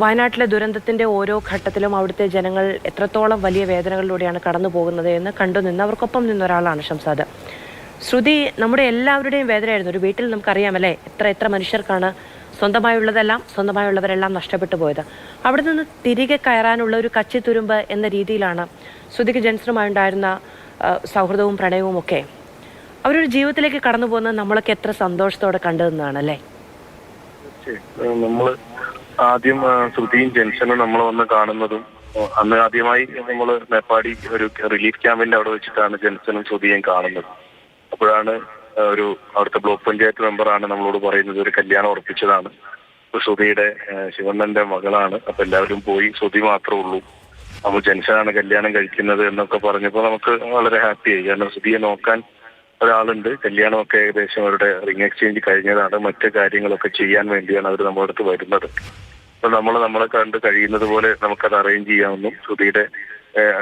വയനാട്ടിലെ ദുരന്തത്തിന്റെ ഓരോ ഘട്ടത്തിലും അവിടുത്തെ ജനങ്ങൾ എത്രത്തോളം വലിയ വേദനകളിലൂടെയാണ് കടന്നു പോകുന്നത് എന്ന് കണ്ടുനിന്ന് അവർക്കൊപ്പം നിന്ന ഒരാളാണ് ഷംസാദ്. ശ്രുതി നമ്മുടെ എല്ലാവരുടെയും വേദനയായിരുന്നു. ഒരു വീട്ടിൽ നമുക്കറിയാമല്ലേ എത്ര എത്ര മനുഷ്യർക്കാണ് സ്വന്തമായുള്ളതെല്ലാം സ്വന്തമായുള്ളവരെല്ലാം നഷ്ടപ്പെട്ടു പോയത്. അവിടെ നിന്ന് തിരികെ കയറാനുള്ള ഒരു കച്ചിത്തുരുമ്പ് എന്ന രീതിയിലാണ് ശ്രുതിക്ക് ജെൻസറുമായുണ്ടായിരുന്ന ആ, സൗഹൃദവും പ്രണയവും ഒക്കെ. അവരൊരു ജീവിതത്തിലേക്ക് കടന്നു പോകുന്നത് നമ്മളൊക്കെ എത്ര സന്തോഷത്തോടെ കണ്ടതെന്നാണ് അല്ലേ? ഏഹ് നമ്മൾ ആദ്യം ശ്രുതിയും ജെൻസനും നമ്മൾ വന്ന് കാണുന്നതും അന്ന് ആദ്യമായി നമ്മൾ മേപ്പാടി ഒരു റിലീഫ് ക്യാമ്പിന്റെ അവിടെ വെച്ചിട്ടാണ് ജെൻസനും ശ്രുതിയും കാണുന്നത്. അപ്പോഴാണ് ഒരു അവിടുത്തെ ബ്ലോക്ക് പഞ്ചായത്ത് മെമ്പറാണ് നമ്മളോട് പറയുന്നത് ഒരു കല്യാണം ഉറപ്പിച്ചതാണ്. ശ്രുതിയുടെ ശിവണ്ണന്റെ മകളാണ്. അപ്പൊ എല്ലാവരും പോയി ശ്രുതി മാത്രമേ ഉള്ളൂ. നമ്മൾ ജെൻസനാണ് കല്യാണം കഴിക്കുന്നത് എന്നൊക്കെ പറഞ്ഞപ്പോ നമുക്ക് വളരെ ഹാപ്പിയായി. കാരണം ശ്രുതിയെ നോക്കാൻ ഒരാളുണ്ട്. കല്യാണമൊക്കെ ഏകദേശം അവരുടെ റിംഗ് എക്സ്ചേഞ്ച് കഴിഞ്ഞതാണ്. മറ്റു കാര്യങ്ങളൊക്കെ ചെയ്യാൻ വേണ്ടിയാണ് അവർ നമ്മുടെ അടുത്ത് വരുന്നത്. നമ്മൾ നമ്മളെ കണ്ട് കഴിയുന്നത് പോലെ നമുക്കത് അറേഞ്ച് ചെയ്യാമെന്നും ശ്രുതിയുടെ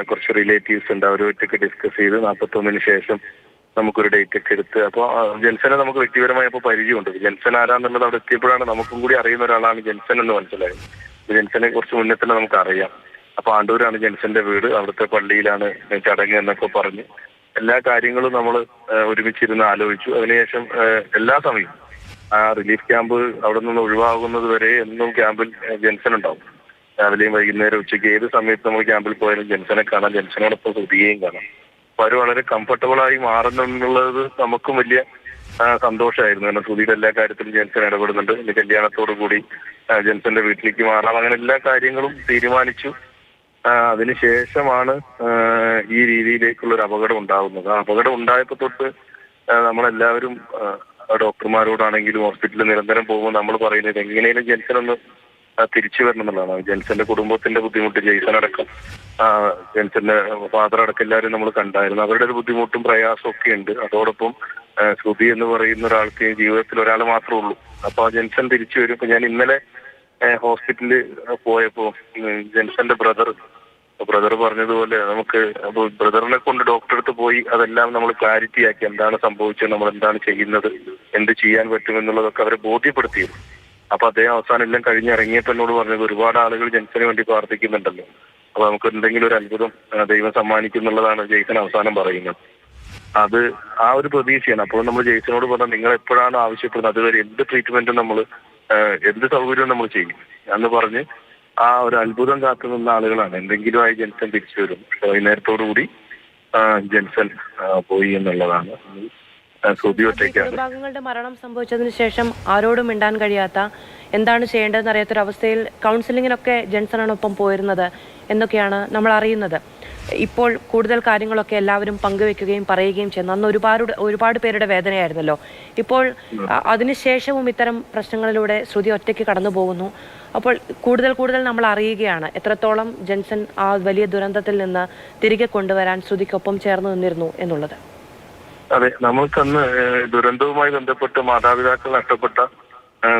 കുറച്ച് റിലേറ്റീവ്സ് ഉണ്ട്. അവരുമായിട്ടൊക്കെ ഡിസ്കസ് ചെയ്ത് നാൽപ്പത്തൊന്നിന് ശേഷം നമുക്കൊരു ഡേറ്റ് ഒക്കെ എടുത്ത് അപ്പോൾ ജെൻസനെ നമുക്ക് വ്യക്തിപരമായി അപ്പോൾ പരിചയമുണ്ട്. ജെൻസൻ ആരാന്നുള്ളത് അവിടെ എത്തിയപ്പോഴാണ് നമുക്കും കൂടി അറിയുന്ന ഒരാളാണ് ജെൻസൻ എന്ന് മനസ്സിലായത്. ജെൻസനെ കുറച്ച് മുന്നേ തന്നെ നമുക്ക് അറിയാം. അപ്പൊ ആണ്ടൂരാണ് ജെൻസന്റെ വീട്. അവിടുത്തെ പള്ളിയിലാണ് ചടങ്ങ് എന്നൊക്കെ പറഞ്ഞ് എല്ലാ കാര്യങ്ങളും നമ്മൾ ഒരുമിച്ചിരുന്ന് ആലോചിച്ചു. അതിനുശേഷം എല്ലാ സമയവും ആ റിലീഫ് ക്യാമ്പ് അവിടെ നിന്ന് ഒഴിവാകുന്നത് വരെ എന്നും ക്യാമ്പിൽ ജെൻസൺ ഉണ്ടാവും. രാവിലെയും വൈകുന്നേരം ഉച്ചയ്ക്ക് ഏത് സമയത്ത് നമ്മൾ ക്യാമ്പിൽ പോയാലും ജെൻസനെ കാണാം ജെൻസനോടൊപ്പം ശ്രുതിയെയും കാണാം. അപ്പൊ അവർ വളരെ കംഫർട്ടബിൾ ആയി മാറുന്നുള്ളത് നമുക്കും വലിയ സന്തോഷമായിരുന്നു. കാരണം ശ്രുതിയുടെ എല്ലാ കാര്യത്തിലും ജെൻസൺ ഇടപെടുന്നുണ്ട്. ഇനി കല്യാണത്തോടു കൂടി ജെൻസന്റെ വീട്ടിലേക്ക് മാറാം. അങ്ങനെ എല്ലാ കാര്യങ്ങളും തീരുമാനിച്ചു. അതിനുശേഷമാണ് ഈ രീതിയിലേക്കുള്ള ഒരു അപകടം ഉണ്ടാകുന്നത് ആ അപകടം ഉണ്ടായപ്പോ തൊട്ട് നമ്മളെല്ലാവരും ഡോക്ടർമാരോടാണെങ്കിലും ഹോസ്പിറ്റലിൽ നിരന്തരം പോകുമ്പോൾ നമ്മൾ പറയുന്നത് എങ്ങനെയും ജെൻസൺ ഒന്ന് തിരിച്ചു വരണം എന്നുള്ളതാണ് ജെൻസന്റെ കുടുംബത്തിന്റെ ബുദ്ധിമുട്ട് ജെയ്സൺ അടക്കം ജെൻസന്റെ ഫാദർ അടക്കം എല്ലാവരും നമ്മൾ കണ്ടായിരുന്നു. അവരുടെ ഒരു ബുദ്ധിമുട്ടും പ്രയാസവും ഒക്കെ ഉണ്ട്. അതോടൊപ്പം ശ്രുതി എന്ന് പറയുന്ന ഒരാൾക്ക് ജീവിതത്തിൽ ഒരാൾ മാത്രമേ ഉള്ളൂ. അപ്പൊ ജെൻസൺ തിരിച്ചു വരും ഇപ്പൊ ഞാൻ ഇന്നലെ ഹോസ്പിറ്റലിൽ പോയപ്പോ ജെൻസന്റെ ബ്രദർ ബ്രദർ പറഞ്ഞതുപോലെ നമുക്ക് ബ്രദറിനെ കൊണ്ട് ഡോക്ടറെ അടുത്ത് പോയി അതെല്ലാം നമ്മൾ ക്ലാരിറ്റി ആക്കി എന്താണ് സംഭവിച്ചത് നമ്മൾ എന്താണ് ചെയ്യുന്നത് എന്ത് ചെയ്യാൻ പറ്റുമെന്നുള്ളതൊക്കെ അവരെ ബോധ്യപ്പെടുത്തിയിരുന്നു അപ്പൊ അദ്ദേഹം അവസാനം എല്ലാം കഴിഞ്ഞിറങ്ങിയപ്പോൾ എന്നോട് പറഞ്ഞത് ഒരുപാട് ആളുകൾ ജെൻസന് വേണ്ടി പ്രാർത്ഥിക്കുന്നുണ്ടല്ലോ. അപ്പൊ നമുക്ക് എന്തെങ്കിലും ഒരു അത്ഭുതം ദൈവം സമ്മാനിക്കുന്നുള്ളതാണ് ജെയ്സൺ അവസാനം പറയുന്നത്. അത് ആ ഒരു പ്രതീക്ഷയാണ്. അപ്പോൾ നമ്മൾ ജെയ്സനോട് പറഞ്ഞാൽ നിങ്ങൾ എപ്പോഴാണ് ആവശ്യപ്പെടുന്നത് അതുവരെ എന്ത് ട്രീറ്റ്മെന്റും നമ്മൾ എന്ത് സൗകര്യവും നമ്മൾ ചെയ്യും? എന്ന് പറഞ്ഞ് ആ ഒരു അത്ഭുതം കാത്തു നിന്ന ആളുകളാണ്. എന്തെങ്കിലും ആയി ജെൻസൺ തിരിച്ചു വരും. വൈകുന്നേരത്തോടു കൂടി ജെൻസൺ പോയി എന്നുള്ളതാണ്. വിഭാഗങ്ങളുടെ മരണം സംഭവിച്ചതിന് ശേഷം ആരോടും മിണ്ടാൻ കഴിയാത്ത എന്താണ് ചെയ്യേണ്ടതെന്ന് അറിയാത്തൊരവസ്ഥയിൽ കൗൺസിലിങ്ങിനൊക്കെ ജെൻസണാണ് ഒപ്പം പോയിരുന്നത് എന്നൊക്കെയാണ് നമ്മൾ അറിയുന്നത് ഇപ്പോൾ കൂടുതൽ കാര്യങ്ങളൊക്കെ എല്ലാവരും പങ്കുവെക്കുകയും പറയുകയും ചെയ്യുന്നു. അന്ന് ഒരുപാട് ഒരുപാട് പേരുടെ വേദനയായിരുന്നല്ലോ. ഇപ്പോൾ അതിനുശേഷവും ഇത്തരം പ്രശ്നങ്ങളിലൂടെ ശ്രുതി ഒറ്റയ്ക്ക് കടന്നു പോകുന്നു അപ്പോൾ കൂടുതൽ കൂടുതൽ നമ്മൾ അറിയുകയാണ് എത്രത്തോളം ജെൻസൺ ആ വലിയ ദുരന്തത്തിൽ നിന്ന് തിരികെ കൊണ്ടുവരാൻ ശ്രുതിക്കൊപ്പം ചേർന്ന് നിന്നിരുന്നു എന്നുള്ളത്. അതെ നമ്മൾക്കന്ന് ദുരന്തവുമായി ബന്ധപ്പെട്ട് മാതാപിതാക്കൾ നഷ്ടപ്പെട്ട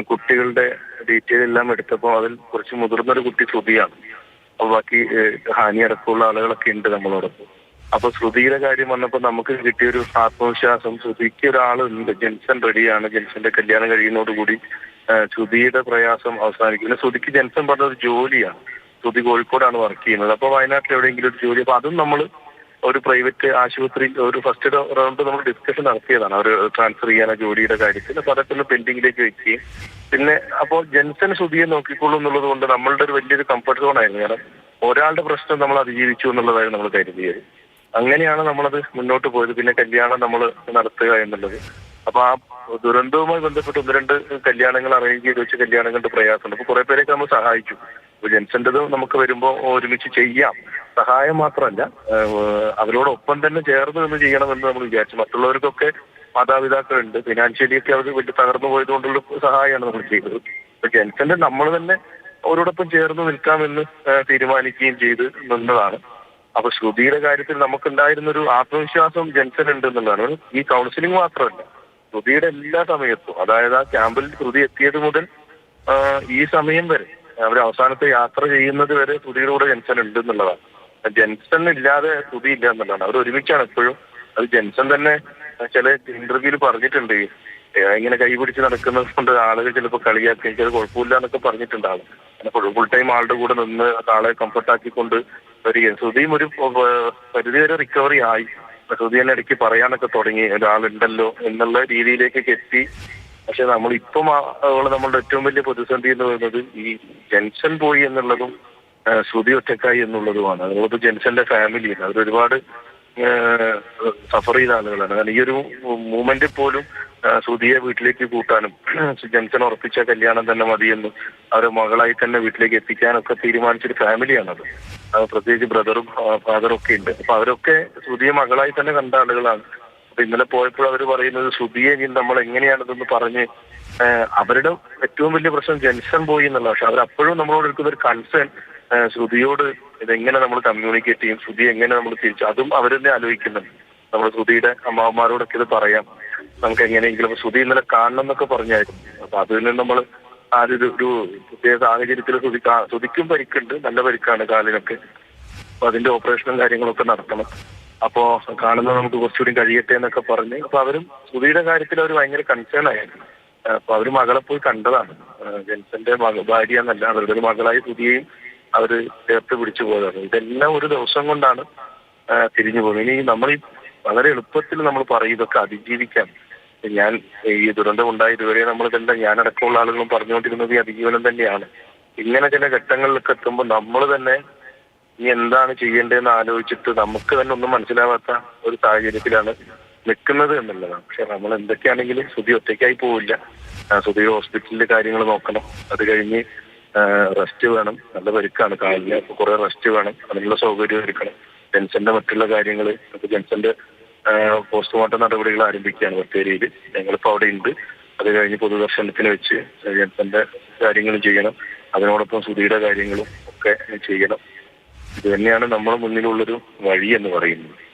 കുട്ടികളുടെ ഡീറ്റെയിൽ എല്ലാം എടുത്തപ്പോൾ അതിൽ കുറച്ച് മുതിർന്നൊരു കുട്ടി ശ്രുതിയാണ്. അപ്പൊ ബാക്കി ഹാനി അടക്കമുള്ള ആളുകളൊക്കെ ഉണ്ട് നമ്മളോടൊപ്പം അപ്പൊ ശ്രുതിയുടെ കാര്യം വന്നപ്പോൾ നമുക്ക് കിട്ടിയൊരു ആത്മവിശ്വാസം ശ്രുതിക്ക് ഒരാളുണ്ട് ജെൻസൺ റെഡിയാണ്. ജെൻസന്റെ കല്യാണം കഴിയുന്നതോടുകൂടി ശ്രുതിയുടെ പ്രയാസം അവസാനിക്കും. പിന്നെ ശ്രുതിക്ക് ജെൻസൺ പറഞ്ഞ ഒരു ജോലിയാണ്. ശ്രുതി കോഴിക്കോടാണ് വർക്ക് ചെയ്യുന്നത്. അപ്പൊ വയനാട്ടിൽ എവിടെയെങ്കിലും ഒരു ജോലി അപ്പൊ അതും നമ്മൾ ഒരു പ്രൈവറ്റ് ആശുപത്രി ഒരു ഫസ്റ്റ് റൗണ്ട് നമ്മൾ ഡിസ്കഷൻ നടത്തിയതാണ്. അവർ ട്രാൻസ്ഫർ ചെയ്യാൻ ആ ജോലിയുടെ കാര്യത്തിൽ. അപ്പൊ അതൊക്കെ പെൻഡിങ്ങിലേക്ക് വെക്കുകയും. പിന്നെ അപ്പോ ജെൻസൺ ശ്രുതിയെ നോക്കിക്കോളൂ എന്നുള്ളത് കൊണ്ട് നമ്മളുടെ ഒരു വലിയൊരു കംഫർട്ട് സോൺ ആയിരുന്നു. കാരണം ഒരാളുടെ പ്രശ്നം നമ്മൾ അതിജീവിച്ചു എന്നുള്ളതായിരുന്നു നമ്മൾ കരുതിയത്. അങ്ങനെയാണ് നമ്മളത് മുന്നോട്ട് പോയത്. പിന്നെ കല്യാണം നമ്മൾ നടത്തുക എന്നുള്ളത്. അപ്പൊ ആ ദുരന്തവുമായി ബന്ധപ്പെട്ട് ഒന്ന് രണ്ട് കല്യാണങ്ങൾ അറേഞ്ച് ചെയ്ത് വെച്ച് കല്യാണങ്ങളുടെ പ്രയാസമുണ്ട്. അപ്പൊ കുറെ പേരെയൊക്കെ നമ്മൾ സഹായിച്ചു. ജെൻസന്റേത് നമുക്ക് വരുമ്പോ ഒരുമിച്ച് ചെയ്യാം. സഹായം മാത്രമല്ല അവരോടൊപ്പം തന്നെ ചേർന്ന് നിന്ന് ചെയ്യണമെന്ന് നമ്മൾ വിചാരിച്ചു. മറ്റുള്ളവർക്കൊക്കെ മാതാപിതാക്കളുണ്ട്. ഫിനാൻഷ്യലി ഒക്കെ അവർ വീട്ടിൽ തകർന്നു പോയത് കൊണ്ടുള്ള സഹായമാണ് നമ്മൾ ചെയ്തത്. അപ്പൊ ജെൻസന്റെ നമ്മൾ തന്നെ അവരോടൊപ്പം ചേർന്ന് നിൽക്കാമെന്ന് തീരുമാനിക്കുകയും ചെയ്ത് നിന്നതാണ്. അപ്പൊ ശ്രുതിയുടെ കാര്യത്തിൽ നമുക്കുണ്ടായിരുന്നൊരു ആത്മവിശ്വാസം ജെൻസൻ ഉണ്ട് എന്നുള്ളതാണ്. ഈ കൗൺസിലിംഗ് മാത്രമല്ല ശ്രുതിയുടെ എല്ലാ സമയത്തും അതായത് ആ ക്യാമ്പിൽ ശ്രുതി എത്തിയത് മുതൽ ഈ സമയം വരെ അവർ അവസാനത്തെ യാത്ര ചെയ്യുന്നത് വരെ ശ്രുതിയുടെ കൂടെ ജെൻസൺ ഉണ്ട് എന്നുള്ളതാണ്. ജെൻസൺ ഇല്ലാതെ സ്തുതി ഇല്ല എന്നുള്ളതാണ്. അവർ ഒരുമിച്ചാണ് എപ്പോഴും. അത് ജെൻസൺ തന്നെ ചില ഇന്റർവ്യൂവിൽ പറഞ്ഞിട്ടുണ്ട്. ഇങ്ങനെ കൈ പിടിച്ച് നടക്കുന്നത് കൊണ്ട് ആളുകൾ ചിലപ്പോൾ കളിയാക്കി എനിക്കത് കുഴപ്പമില്ല എന്നൊക്കെ പറഞ്ഞിട്ടുണ്ടാകും അങ്ങനെ ഫുൾ ടൈം ആളുടെ കൂടെ നിന്ന് ആളെ കംഫർട്ട് ആക്കിക്കൊണ്ട് വരികയും ശ്രുതിയും ഒരു പരിധി വരെ റിക്കവറി ആയി. ശ്രുതി തന്നെ ഇടയ്ക്ക് പറയാനൊക്കെ തുടങ്ങി ഒരാളുണ്ടല്ലോ എന്നുള്ള രീതിയിലേക്കൊക്കെ എത്തി. പക്ഷെ നമ്മൾ ഇപ്പം നമ്മളുടെ ഏറ്റവും വലിയ പ്രതിസന്ധി എന്ന് പറയുന്നത് ഈ ജെൻഷൻ പോയി എന്നുള്ളതും ശ്രുതി ഒറ്റക്കായി എന്നുള്ളതുമാണ്. അതുപോലെ ജെൻസന്റെ ഫാമിലിയാണ് അവരൊരുപാട് സഫർ ചെയ്ത ആളുകളാണ്. കാരണം ഈ ഒരു മൂമെന്റിൽ പോലും ശ്രുതിയെ വീട്ടിലേക്ക് കൂട്ടാനും ജെൻസൺ ഉറപ്പിച്ച കല്യാണം തന്നെ മതിയെന്നും അവരെ മകളായി തന്നെ വീട്ടിലേക്ക് എത്തിക്കാനൊക്കെ തീരുമാനിച്ചൊരു ഫാമിലിയാണത് പ്രത്യേകിച്ച് ബ്രദറും ഫാദറും ഒക്കെ ഉണ്ട്. അപ്പൊ അവരൊക്കെ ശ്രുതിയെ മകളായി തന്നെ കണ്ട ആളുകളാണ്. അപ്പൊ ഇന്നലെ പോയപ്പോൾ അവർ പറയുന്നത് ശ്രുതിയെ ഇനി നമ്മൾ എങ്ങനെയാണിതെന്ന് പറഞ്ഞ് അവരുടെ ഏറ്റവും വലിയ പ്രശ്നം ജെൻസൺ പോയി എന്നുള്ള പക്ഷെ അവരപ്പോഴും നമ്മളോട് എടുക്കുന്ന ഒരു കൺസേൺ ശ്രുതിയോട് ഇതെങ്ങനെ നമ്മൾ കമ്മ്യൂണിക്കേറ്റ് ചെയ്യും? ശ്രുതി എങ്ങനെ നമ്മൾ തിരിച്ചു അതും അവർ തന്നെ ആലോചിക്കുന്നുണ്ട്. നമ്മൾ ശ്രുതിയുടെ അമ്മാവന്മാരോടൊക്കെ ഇത് പറയാം. നമുക്ക് എങ്ങനെയെങ്കിലും ശ്രുതി ഇന്നലെ കാണണം എന്നൊക്കെ പറഞ്ഞായിരുന്നു. അപ്പൊ അതിൽ നിന്ന് നമ്മൾ ആദ്യം ഒരു- പ്രത്യേക സാഹചര്യത്തിൽ ശ്രുതി ശ്രുതിക്കും പരിക്കുണ്ട്. നല്ല പരിക്കാണ് കാലിനൊക്കെ. അപ്പൊ അതിന്റെ ഓപ്പറേഷനും കാര്യങ്ങളൊക്കെ നടത്തണം. അപ്പോ കാണുന്നത് നമുക്ക് കുറച്ചുകൂടി കഴിയട്ടെ എന്നൊക്കെ പറഞ്ഞ് അപ്പൊ അവരും ശ്രുതിയുടെ കാര്യത്തിൽ അവർ ഭയങ്കര കൺസേൺ ആയിരുന്നു. ആ, അപ്പൊ അവർ മകളെ പോയി കണ്ടതാണ്. ആ, ജെൻസന്റെ മക ഭാര്യ എന്നല്ല അവരുടെ ഒരു മകളായി ശ്രുതിയെയും അവർ ചേർത്ത് പിടിച്ചു പോയതാണ്. ഇതെല്ലാം ഒരു ദിവസം കൊണ്ടാണ് തിരിഞ്ഞു പോകുന്നത്. ഇനി നമ്മൾ ഈ വളരെ എളുപ്പത്തിൽ നമ്മൾ പറയും ഇതൊക്കെ അതിജീവിക്കാം. ഞാൻ ഈ ദുരന്തം ഉണ്ടായ ഇതുവരെ നമ്മൾ ഇതെല്ലാം ഞാനടക്കമുള്ള ആളുകളും പറഞ്ഞുകൊണ്ടിരുന്നത് ഈ അതിജീവനം തന്നെയാണ്. ഇങ്ങനെ ചില ഘട്ടങ്ങളിലൊക്കെ എത്തുമ്പോൾ നമ്മൾ തന്നെ ഇനി എന്താണ് ചെയ്യേണ്ടതെന്ന് ആലോചിച്ചിട്ട് നമുക്ക് തന്നെ ഒന്നും മനസ്സിലാവാത്ത ഒരു സാഹചര്യത്തിലാണ് നിൽക്കുന്നത് എന്നുള്ളതാണ്. പക്ഷെ നമ്മൾ എന്തൊക്കെയാണെങ്കിലും സുധി ഒറ്റയ്ക്കായി പോവില്ല. സുധി ഹോസ്പിറ്റലിലെ കാര്യങ്ങൾ നോക്കണം. അത് കഴിഞ്ഞ് റെസ്റ്റ് വേണം. നല്ല പരിക്കാണ് കാലിന്. അപ്പൊ കുറെ റെസ്റ്റ് വേണം. അതിനുള്ള സൗകര്യം ഒരുക്കണം. ജെൻസന്റെ മറ്റുള്ള കാര്യങ്ങൾ ജെൻസന്റെ പോസ്റ്റ്മോർട്ടം നടപടികൾ ആരംഭിക്കുകയാണ് ബത്തേരിയിൽ ഞങ്ങളിപ്പോ അവിടെ ഉണ്ട് അത് കഴിഞ്ഞ് പൊതുദർശനത്തിന് വെച്ച് ജെൻസന്റെ കാര്യങ്ങളും ചെയ്യണം. അതിനോടൊപ്പം സുധിയുടെ കാര്യങ്ങളും ഒക്കെ ചെയ്യണം. ഇത് തന്നെയാണ് നമ്മുടെ മുന്നിലുള്ളൊരു വഴി എന്ന് പറയുന്നത്.